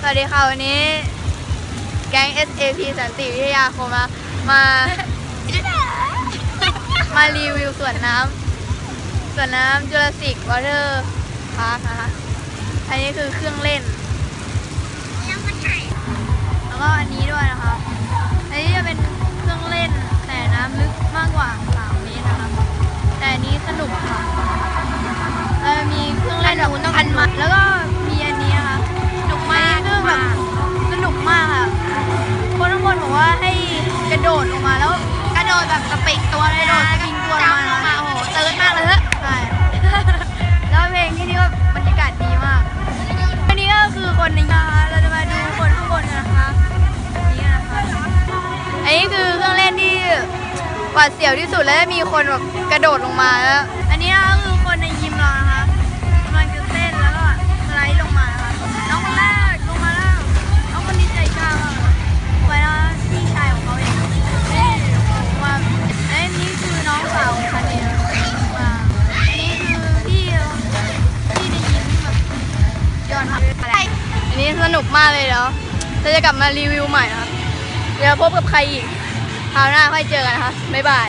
สวัสดีค่ะ วันนี้ แก๊ง SAP สันติวิทยาคมนะมา มารีวิวสวนน้ำสวนน้ำจุลสิกวอเตอร์พาร์คนะคะอันนี้คือเครื่องเล่น แล้วก็อันนี้ด้วยนะคะ อันนี้จะเป็นเครื่องเล่นแต่น้ำลึกมากกว่า 3 เมตรนะคะ แต่อันนี้สนุกค่ะแล้วมีเครื่องเล่นแบบอันมันแล้วก็ ดดแบบสปีดตัวเลยกระโดนะดสปริงตัวลงมาจำลงมาโอ้โหตื่นมากเลยเฮ้ยใช่แล้วเพลงที่นี่ว่าบรรยากาศดีมากอันนี้ก็คือคนหนึงนะคะเราจะมาดูคนข้างบนกันนะคะนี่นะคะอันนี้คือเครื่องเล่นที่หวาดเสียวที่สุดแล้วจะมีคนแบบกระโดดลงมาแล้วอันนี้นะคะคือ อันนี้สนุกมากเลยเดี๋ยวจะกลับมารีวิวใหม่นะคะเดี๋ยวพบกับใครอีกคราวหน้าค่อยเจอกันนะคะบ๊ายบาย